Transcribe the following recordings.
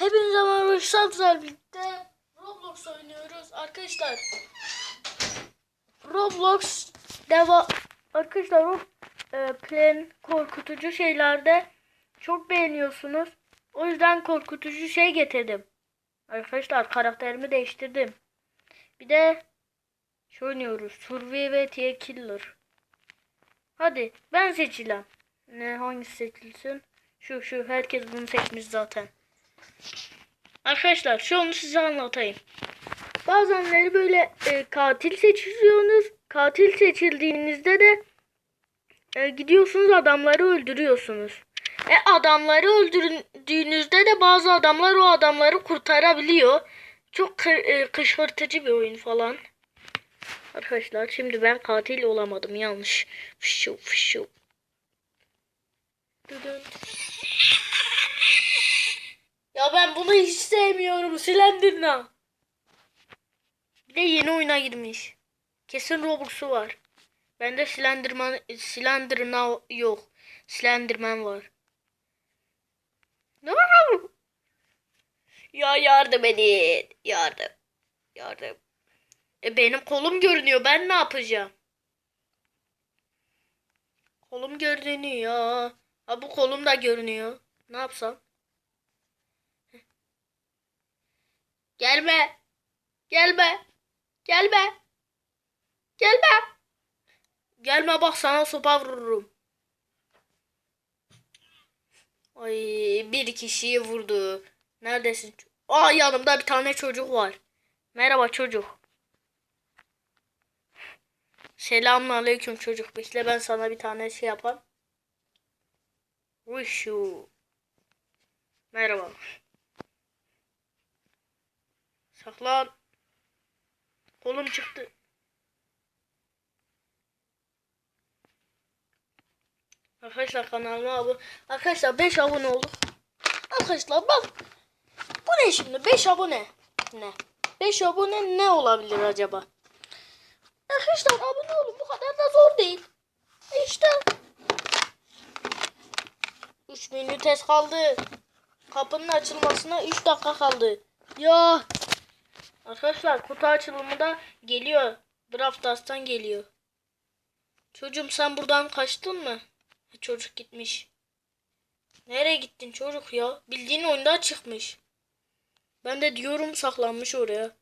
Hepinize merhaba arkadaşlar birlikte Roblox oynuyoruz arkadaşlar. Roblox deva arkadaşlar o e, plan korkutucu şeylerde çok beğeniyorsunuz. O yüzden korkutucu şey getirdim. Arkadaşlar karakterimi değiştirdim. Bir de şey oynuyoruz. Survivor Killer. Hadi ben seçilem. Ne hangisi seçilsin? Şu şu herkes bunu seçmiş zaten. Arkadaşlar şu onu size anlatayım. Bazenleri böyle e, katil seçiliyorsunuz. Katil seçildiğinizde de e, gidiyorsunuz adamları öldürüyorsunuz. E adamları öldürdüğünüzde de bazı adamlar o adamları kurtarabiliyor. Çok kı- e, kışkırtıcı bir oyun falan. Arkadaşlar şimdi ben katil olamadım yanlış. Fışu fışu. Düdün. Ya ben bunu hiç sevmiyorum. Slenderman. Bir de yeni oyuna girmiş. Kesin Robux'u var. Bende Slenderman, Slenderman yok. Slenderman var. Ne? Ya yardım edin. Yardım. Yardım. E benim kolum görünüyor. Ben ne yapacağım? Kolum görünüyor. Ha bu kolum da görünüyor. Ne yapsam? Gelme. Gelme. Gelme. Gelme. Gelme bak sana sopa vururum. Ay bir kişiyi vurdu. Neredesin? Aa yanımda bir tane çocuk var. Merhaba çocuk. Selamünaleyküm çocuk. Bekle ben sana bir tane şey yapayım. Wushu. Merhaba. Saklan. Kolum çıktı. Arkadaşlar kanalıma abone. Arkadaşlar 5 abone olduk. Arkadaşlar bak. Bu ne şimdi? 5 abone. Ne? 5 abone ne olabilir acaba? Arkadaşlar abone olun. Bu kadar da zor değil. İşte. 3 minütes kaldı. Kapının açılmasına 3 dakika kaldı. Ya. Arkadaşlar kutu açılımı da geliyor. Brawl Stars'tan geliyor. Çocuğum sen buradan kaçtın mı? Çocuk gitmiş. Nereye gittin çocuk ya? Bildiğin oyunda çıkmış. Ben de diyorum saklanmış oraya.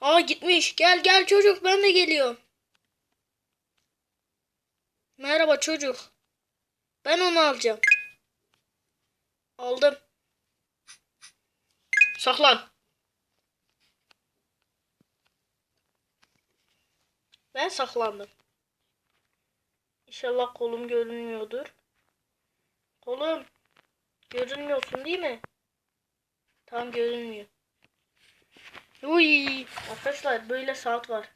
Aa gitmiş. Gel gel çocuk ben de geliyorum. Merhaba çocuk. Ben onu alacağım. Aldım. Saklan. Ben saklandım. İnşallah kolum görünmüyordur. Kolum. Görünmüyorsun değil mi? Tam görünmüyor. Uy, arkadaşlar böyle saat var.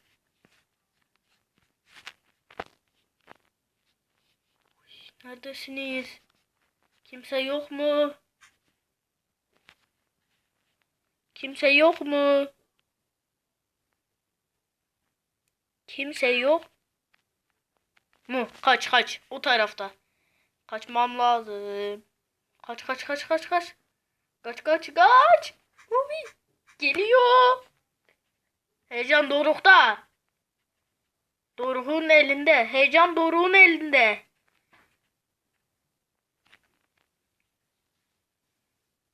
Neredesiniz? Kimse yok mu? Kimse yok mu? Kimse yok mu? Kaç kaç. O tarafta. Kaçmam lazım. Kaç kaç kaç kaç kaç. Kaç kaç kaç. Uy, Geliyor. Heyecan Doruk'ta. Doruk'un elinde. Heyecan Doruk'un elinde.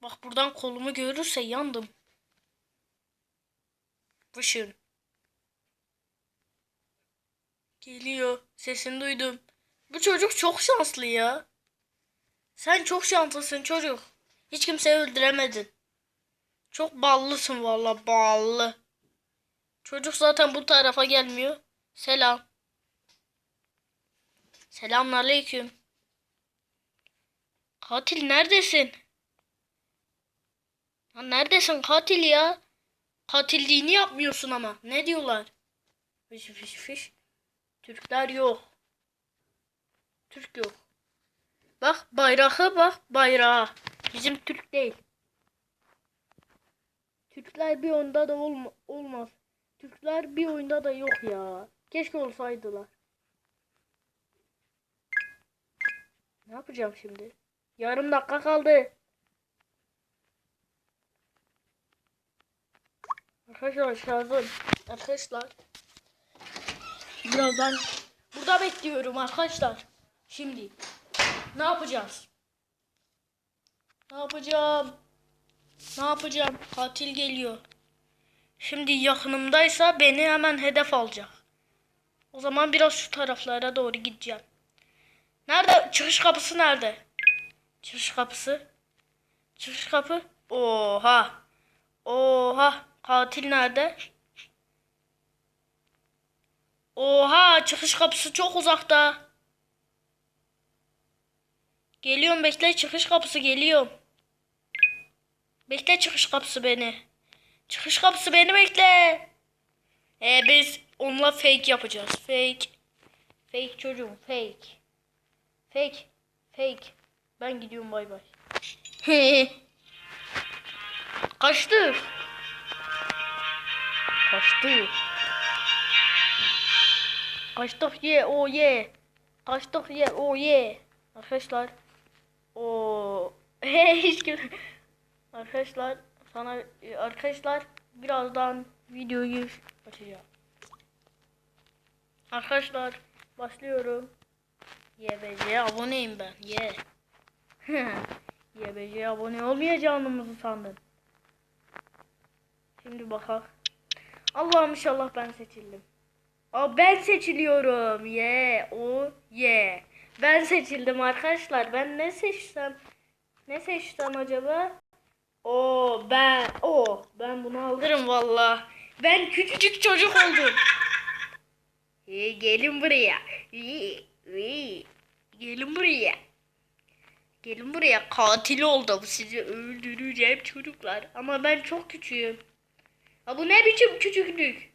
Bak buradan kolumu görürse yandım. Vışın. Geliyor. Sesini duydum. Bu çocuk çok şanslı ya. Sen çok şanslısın çocuk. Hiç kimseyi öldüremedin. Çok ballısın valla ballı. Çocuk zaten bu tarafa gelmiyor. Selam. Selamünaleyküm. Katil neredesin? Ha, neredesin katil ya? Katilliğini yapmıyorsun ama. Ne diyorlar? Fiş fiş fiş. Türkler yok. Türk yok. Bak bayrağı bak bayrağı. Bizim Türk değil. Türkler bir oyunda da olma, olmaz. Türkler bir oyunda da yok ya. Keşke olsaydılar. Ne yapacağım şimdi? Yarım dakika kaldı. Arkadaşlar şarjım. Arkadaşlar. Birazdan burada bekliyorum arkadaşlar. Şimdi ne yapacağız? Ne yapacağım? Ne yapacağım? Katil geliyor. Şimdi yakınımdaysa beni hemen hedef alacak. O zaman biraz şu taraflara doğru gideceğim. Nerede? Çıkış kapısı nerede? Çıkış kapısı. Çıkış kapı. Oha. Oha. Katil nerede? Oha. Çıkış kapısı çok uzakta. Geliyorum bekle. Çıkış kapısı geliyorum. Bekle çıkış kapısı beni. Çıkış kapısı beni bekle. E biz onunla fake yapacağız. Fake. Fake çocuğum fake. Fake. Fake. Ben gidiyorum bay bay. Kaçtı. Kaçtı. Kaçtık ye o ye. Kaçtık ye o ye. Arkadaşlar. O hiç kim- Arkadaşlar sana arkadaşlar birazdan videoyu açacağım. Arkadaşlar başlıyorum. YBC'ye aboneyim ben. Ye. YBC'ye abone olmayacağımızı sandın. Şimdi bakalım. Allah'ım inşallah ben seçildim. Aa ben seçiliyorum. Ye. O ye. Ben seçildim arkadaşlar. Ben ne seçsem? Ne seçsem acaba? O ben o ben bunu alırım valla. Ben küçücük çocuk oldum. Hey, gelin buraya. Gelin buraya. Gelin buraya katil oldum. Sizi öldüreceğim çocuklar. Ama ben çok küçüğüm. Ha bu ne biçim küçüklük?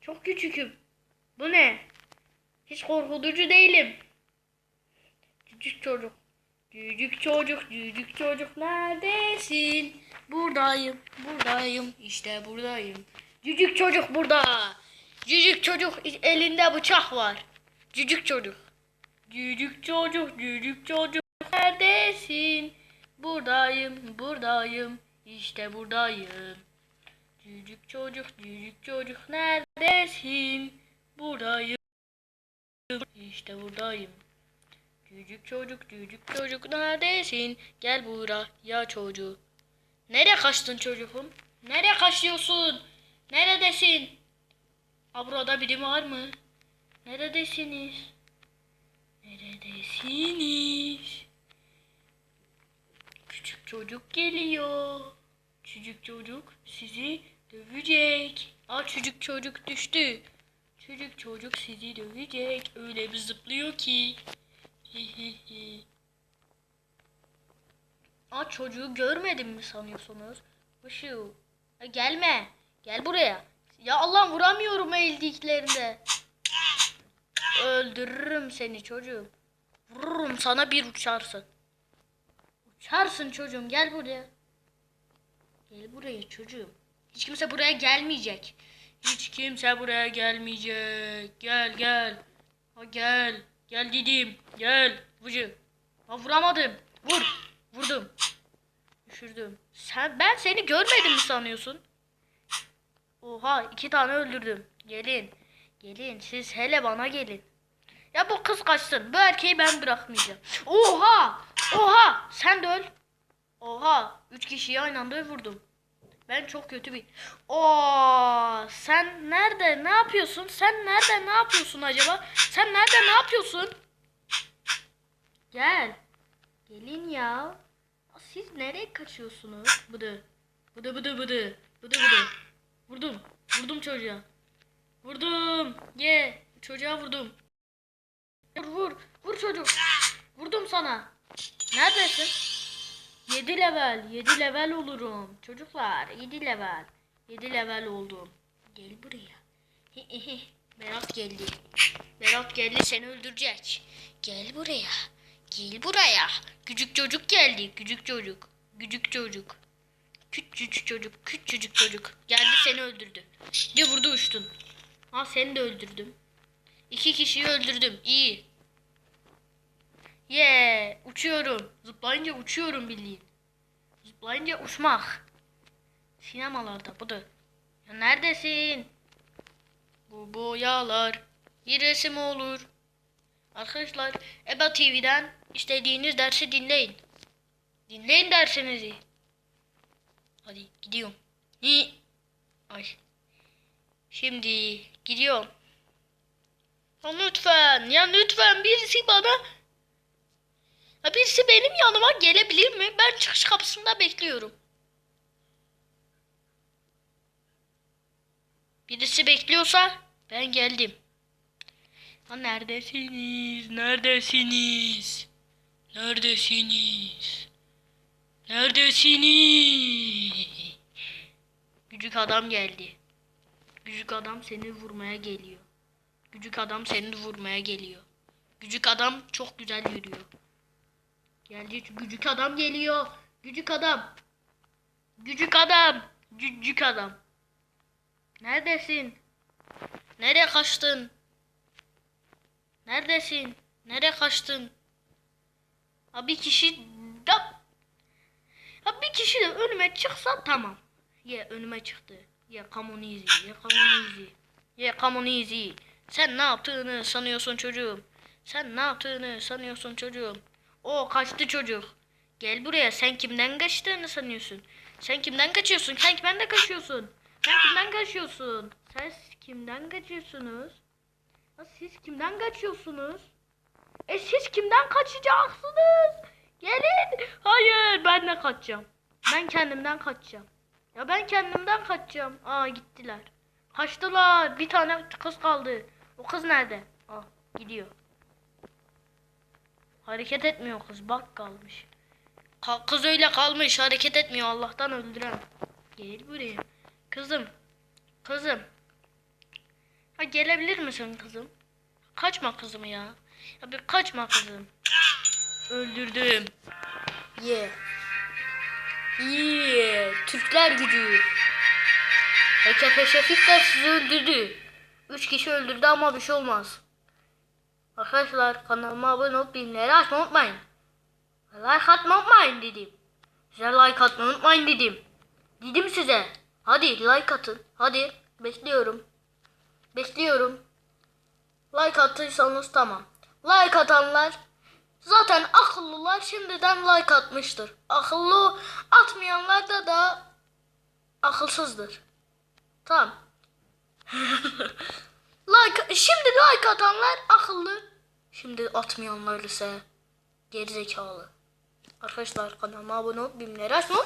Çok küçüküm. Bu ne? Hiç korkutucu değilim. Küçük çocuk. Cücük çocuk, cücük çocuk neredesin? Buradayım, buradayım, işte buradayım. Cücük çocuk burada. Cücük çocuk elinde bıçak var. Cücük çocuk. Cücük çocuk, cücük çocuk neredesin? Buradayım, buradayım, işte buradayım. Cücük çocuk, cücük çocuk neredesin? Buradayım, işte buradayım. Cücük çocuk, cücük çocuk neredesin? Gel buraya çocuk. Nereye kaçtın çocuğum? Nereye kaçıyorsun? Neredesin? Ha burada biri var mı? Neredesiniz? Neredesiniz? Küçük çocuk geliyor. Çocuk çocuk sizi dövecek. Aa çocuk çocuk düştü. Çocuk çocuk sizi dövecek. Öyle bir zıplıyor ki. Hihihi. Aa çocuğu görmedim mi sanıyorsunuz? Ha, gelme. Gel buraya. Ya Allah vuramıyorum eldiklerinde. Öldürürüm seni çocuğum. Vururum sana bir uçarsın. Uçarsın çocuğum gel buraya. Gel buraya çocuğum. Hiç kimse buraya gelmeyecek. Hiç kimse buraya gelmeyecek. Gel gel. Ha gel. Gel dedim. Gel. Vucu. Ha vuramadım. Vur. Vurdum. Düşürdüm. Sen ben seni görmedim mi sanıyorsun? Oha iki tane öldürdüm. Gelin. Gelin siz hele bana gelin. Ya bu kız kaçsın. Bu erkeği ben bırakmayacağım. Oha! Oha! Sen de öl. Oha! Üç kişiyi aynı anda vurdum. Ben çok kötü bir... Oo, sen nerede? Ne yapıyorsun? Sen nerede? Ne yapıyorsun acaba? Sen nerede? Ne yapıyorsun? Gel. Gelin ya. Siz nereye kaçıyorsunuz? Bıdı. Bıdı bıdı bıdı. Bıdı bıdı. Vurdum. Vurdum çocuğa. Vurdum. Ye. Çocuğa vurdum. Vur vur. Vur çocuk. Vurdum sana. Neredesin? 7 level. 7 level olurum. Çocuklar 7 level. 7 level oldum. Gel buraya. Berat geldi. Berat geldi seni öldürecek. Gel buraya. Gel buraya. Küçük çocuk geldi. Küçük çocuk. Küçük çocuk. Küçücük çocuk. Küçücük çocuk. Geldi seni öldürdü. Bir vurdu uçtun. Ha seni de öldürdüm. İki kişiyi öldürdüm. İyi. Ye, uçuyorum. Zıplayınca uçuyorum bildiğin. Zıplayınca uçmak. Sinemalarda bu da. Ya neredesin? Bu boyalar bir resim olur. Arkadaşlar EBA TV'den istediğiniz dersi dinleyin. Dinleyin dersinizi. Hadi gidiyorum. Ni. Ay. Şimdi gidiyorum. Ya lütfen, ya lütfen birisi bana birisi benim yanıma gelebilir mi? Ben çıkış kapısında bekliyorum. Birisi bekliyorsa ben geldim. Ha neredesiniz? Neredesiniz? Neredesiniz? Neredesiniz? Küçük adam geldi. Küçük adam seni vurmaya geliyor. Küçük adam seni vurmaya geliyor. Küçük adam çok güzel yürüyor. Geldi küçük adam geliyor. Küçük adam. Küçük adam. Küçük adam. Neredesin? Nereye kaçtın? Neredesin? Nereye kaçtın? Ha bir kişi da Ha bir kişi de önüme çıksa tamam. Ye önüme çıktı. Ye easy. Ye easy. Ye easy. Sen ne yaptığını sanıyorsun çocuğum? Sen ne yaptığını sanıyorsun çocuğum? O kaçtı çocuk. Gel buraya. Sen kimden kaçtığını sanıyorsun? Sen kimden kaçıyorsun? Sen kimden de kaçıyorsun? Sen kimden kaçıyorsun? Siz kimden kaçıyorsunuz? Ya siz kimden kaçıyorsunuz? E siz kimden kaçacaksınız? Gelin. Hayır ben de kaçacağım. Ben kendimden kaçacağım. Ya ben kendimden kaçacağım. Aa gittiler. Kaçtılar. Bir tane kız kaldı. O kız nerede? Aa gidiyor. Hareket etmiyor kız. Bak kalmış. Ka- kız öyle kalmış. Hareket etmiyor. Allah'tan öldüren. Gel buraya. Kızım. Kızım. Ha gelebilir misin kızım? Kaçma kızım ya. Ya bir kaçma kızım. Öldürdüm. Ye. Yeah. Türkler gücü. HKP Şefik sizi öldürdü. Üç kişi öldürdü ama bir şey olmaz. Arkadaşlar kanalıma abone olup bildirimleri açmayı unutmayın. Like atmayı unutmayın dedim. Size like atmayı unutmayın dedim. Dedim size. Hadi like atın. Hadi. Bekliyorum. Bekliyorum. Like attıysanız tamam. Like atanlar zaten akıllılar şimdiden like atmıştır. Akıllı atmayanlar da da akılsızdır. Tamam. like şimdi like atanlar akıllı. Şimdi atmayanlar ise gerizekalı. Arkadaşlar kanalıma abone olup bildirimleri açmayı.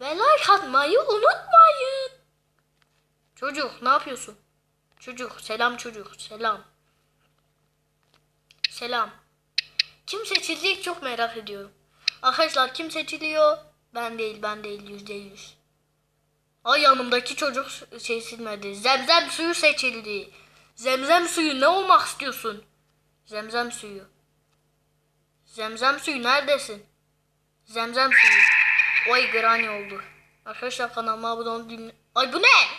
Ve like atmayı unutmayın. Çocuk ne yapıyorsun? Çocuk selam çocuk selam. Selam. Kim seçilecek çok merak ediyorum. Arkadaşlar kim seçiliyor? Ben değil ben değil yüzde yüz. Ay yanımdaki çocuk şey silmedi. Zemzem suyu seçildi. Zemzem suyu ne olmak istiyorsun? Zemzem suyu. Zemzem suyu neredesin? Zemzem suyu. Oy granny oldu. Arkadaşlar kanalıma abone olun. Ay bu ne?